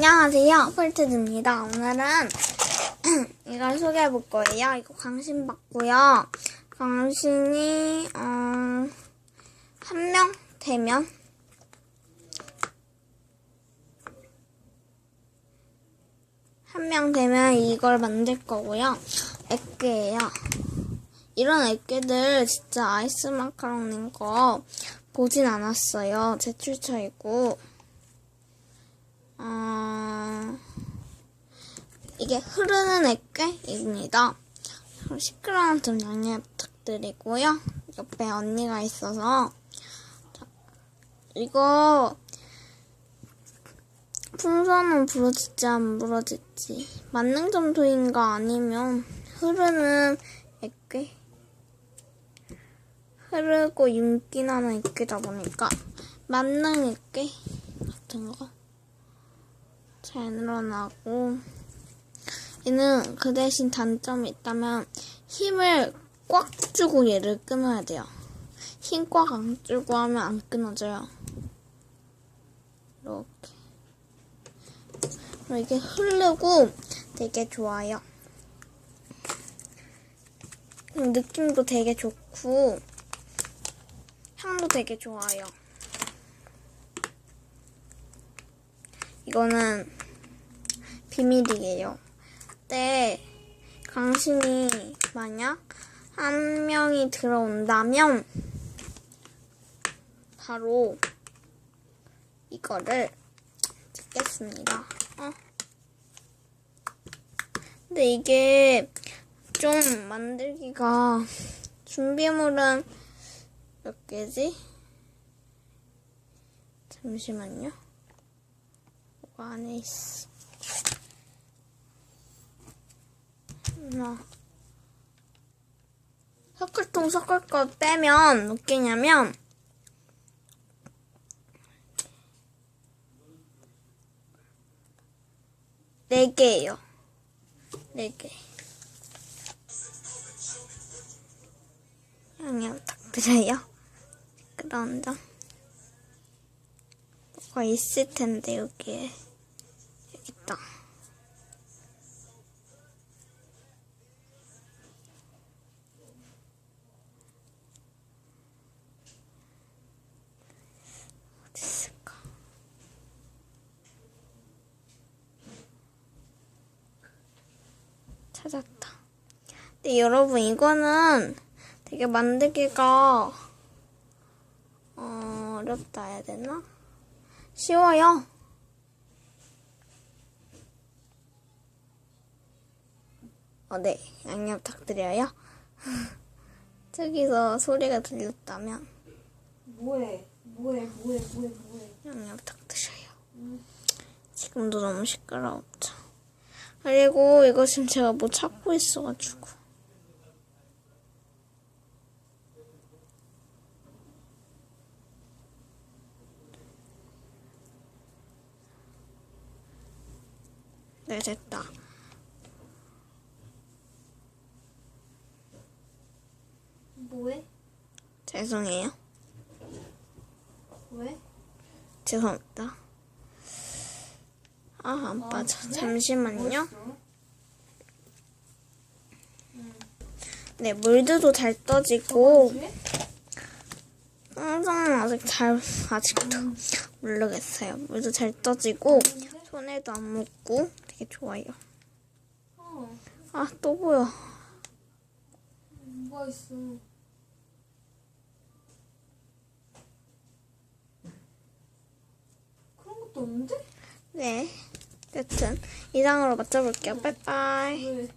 안녕하세요. 폴트드입니다. 오늘은 이걸 소개해 볼 거예요. 이거 강신 받고요. 강신이 어, 한 명 되면 한 명 되면 이걸 만들 거고요. 액괴예요. 이런 액괴들 진짜 아이스 마카롱인 거 보진 않았어요. 제 출처이고. 어, 이게 흐르는 액괴입니다. 시끄러운 점 양해 부탁드리고요. 옆에 언니가 있어서 자, 이거 풍선은 부러질지 안 부러질지 만능 점토인가 아니면 흐르는 액괴 흐르고 윤기 나는 액괴다 보니까 만능 액괴 같은 거 잘 늘어나고 얘는 그 대신 단점이 있다면 힘을 꽉 주고 얘를 끊어야 돼요. 힘 꽉 안 주고 하면 안 끊어져요. 이렇게. 이게 흐르고 되게 좋아요. 느낌도 되게 좋고 향도 되게 좋아요. 이거는 비밀이에요. 때 강신이 만약 한 명이 들어온다면 바로 이거를 찍겠습니다. 어. 근데 이게 좀 만들기가 준비물은 몇 개지? 잠시만요. 뭐가 안에 있어. 하나. 섞을통 섞을 거 빼면 몇 개냐면 네 개예요. 네 개. 양해 부탁드려요. 그런 점. 뭐가 있을 텐데 여기에 여기 있다. 찾았다. 근데 여러분 이거는 되게 만들기가 어, 어렵다 해야 되나? 쉬워요. 어, 네. 양해 부탁드려요. 저기서 소리가 들렸다면 뭐해? 뭐해? 뭐해? 뭐해? 뭐해? 양해 부탁드려요. 지금도 너무 시끄러웠죠. 그리고 지금 제가 뭐 찾고 있어가지고. 네, 됐다. 뭐해? 죄송해요. 왜? 죄송합니다. 아, 안 빠져. 잠시만요. 네, 물드도 잘 떠지고, 왜? 항상 아직 잘, 아직도 모르겠어요. 물도 잘 떠지고, 손에도 안 묻고, 되게 좋아요. 어, 아, 또 보여. 뭐가 있어? 그런 것도 없는데? 네. 여튼, 이상으로 맞춰볼게요. 빠이빠이. 왜?